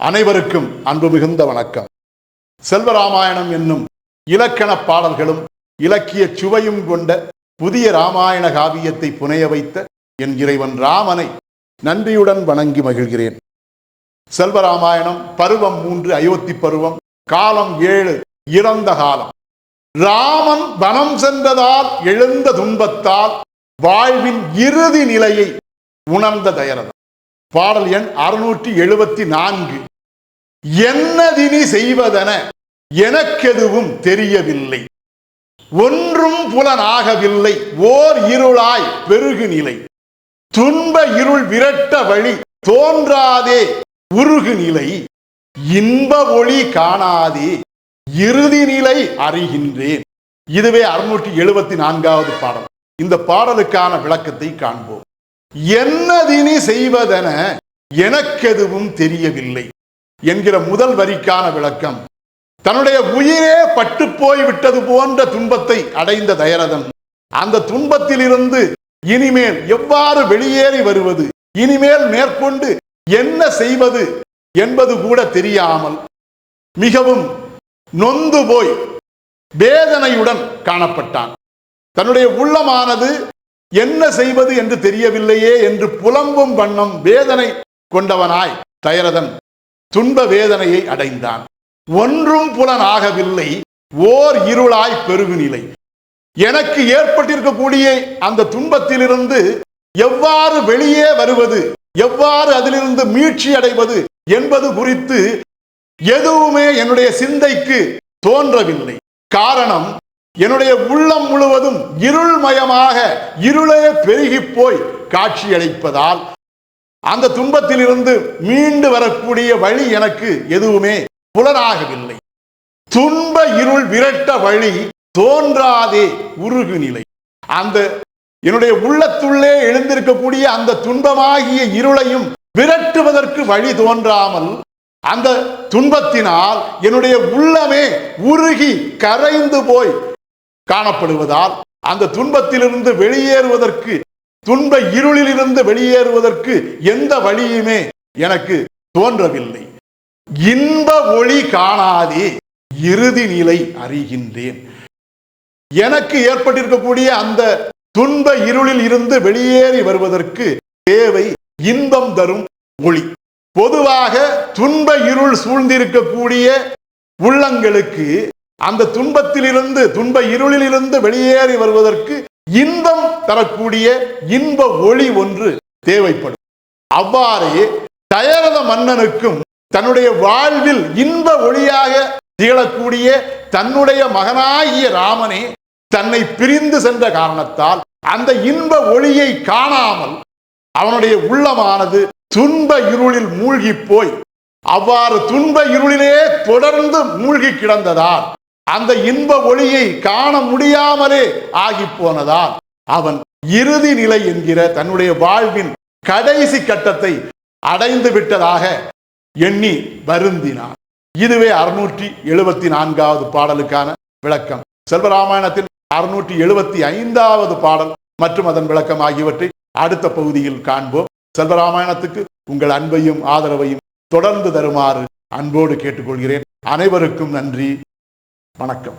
அனைவருக்கும் அன்பு மிகுந்த வணக்கம். செல்வராமாயணம் என்னும் இலக்கண பாடல்களும் இலக்கிய சுவையும் கொண்ட புதிய ராமாயண காவியத்தை புனைய வைத்த என் இறைவன் ராமனை நன்றியுடன் வணங்கி மகிழ்கிறேன். செல்வராமாயணம் பருவம் மூன்று அயோத்தி பருவம் காலம் ஏழு இறந்த காலம். ராமன் வனம் சென்றதால் எழுந்த துன்பத்தால் வாழ்வின் இறுதி நிலையை உணர்ந்த தயரதன் பாடல் எண் அறுநூற்றி எழுபத்தி நான்கு. என்னதினி செய்வதென எனக்கெதுவும் தெரியவில்லை. ஒன்றும் புலனாகவில்லை. ஓர் இருளாய் பெருகு நிலை. துன்ப இருள் விரட்ட வழி தோன்றாதே உருகு நிலை. இன்ப ஒளி காணாதே இறுதி நிலை அறிகின்றேன். இதுவே அறுநூற்றி எழுபத்தி நான்காவது பாடல். இந்த பாடலுக்கான விளக்கத்தை காண்போம். என்னதினி செய்வதென எனக்கெதுவும் தெரியவில்லை என்கிற முதல் வரிக்கான விளக்கம். தன்னுடைய உயிரே பட்டு போய் விட்டது போன்ற துன்பத்தை அடைந்த தயரதன். அந்த துன்பத்திலிருந்து இனிமேல் எவ்வாறு வெளியேறி வருவது இனிமேல் மேற்கொண்டு என்ன செய்வது என்பது கூட தெரியாமல் மிகவும் நொந்து போய் வேதனையுடன் காணப்பட்டான். தன்னுடைய உள்ளமானது என்ன செய்வது என்று தெரியவில்லையே என்று புலம்பும் வண்ணம் வேதனை கொண்டவனாய் தயரதன் துன்ப வேதனையை அடைந்தான். ஒன்றும் புலனாகவில்லை. ஓர் இருளாய் பெருகுநிலை எனக்கு ஏற்பட்டிருக்கக்கூடிய அந்த துன்பத்திலிருந்து எவ்வாறு வெளியே வருவது எவ்வாறு அதிலிருந்து மீட்சி அடைவது என்பது குறித்து எதுவுமே என்னுடைய சிந்தைக்கு தோன்றவில்லை. காரணம் என்னுடைய உள்ளம் முழுவதும் இருள்மயமாக இருளே பெருகி போய் காட்சியளிப்பதால் அந்த துன்பத்திலிருந்து மீண்டு வரக்கூடிய வழி எனக்கு எதுவுமே புலனாகவில்லை. துன்ப இருள் விரட்ட வழி தோன்றாதே உருகு நிலை. அந்த என்னுடைய உள்ளத்துள்ளே எழுந்திருக்கக்கூடிய அந்த துன்பமாகிய இருளையும் விரட்டுவதற்கு வழி தோன்றாமல் அந்த துன்பத்தினால் என்னுடைய உள்ளமே உருகி கரைந்து போய் காணப்படுவதால் அந்த துன்பத்திலிருந்து வெளியேறுவதற்கு துன்ப இருளிலிருந்து வெளியேறுவதற்கு எந்த வழியுமே எனக்கு தோன்றவில்லை. இன்ப ஒளி காணாதே இறுதி நிலை அறிகின்றேன். எனக்கு ஏற்பட்டிருக்கக்கூடிய அந்த துன்ப இருளில் இருந்து வெளியேறி வருவதற்கு தேவை இன்பம் தரும் ஒளி. பொதுவாக துன்ப இருள் சூழ்ந்திருக்கக்கூடிய உள்ளங்களுக்கு அந்த துன்பத்திலிருந்து துன்ப இருளிலிருந்து வெளியேறி வருவதற்கு இன்பம் தரக்கூடிய இன்ப ஒளி ஒன்று தேவைப்படும். அவ்வாறே தயரத மன்னனுக்கும் தன்னுடைய வாழ்வில் இன்ப ஒளியாக திகழக்கூடிய தன்னுடைய மகனாகிய ராமனே தன்னை பிரிந்து சென்ற காரணத்தால் அந்த இன்ப ஒளியை காணாமல் அவனுடைய உள்ளமானது துன்ப இருளில் மூழ்கி போய் அவ்வாறு துன்ப இருளிலே தொடர்ந்து மூழ்கி கிடந்ததால் அந்த இன்ப ஒளியை காண முடியாமலே ஆகி போனதால் அவன் இறுதி நிலை என்கிற தன்னுடைய வாழ்வின் கடைசி கட்டத்தை அடைந்து விட்டதாக எண்ணி வருந்தினான். இதுவே அறுநூற்றி எழுபத்தி நான்காவது பாடலுக்கான விளக்கம். செல்வராமாயணத்தின் அறுநூற்றி எழுபத்தி ஐந்தாவது பாடல் மற்றும் அதன் விளக்கம் ஆகியவற்றை அடுத்த பகுதியில் காண்போம். செல்வராமாயணத்துக்கு உங்கள் அன்பையும் ஆதரவையும் தொடர்ந்து தருமாறு அன்போடு கேட்டுக்கொள்கிறேன். அனைவருக்கும் நன்றி. வணக்கம்.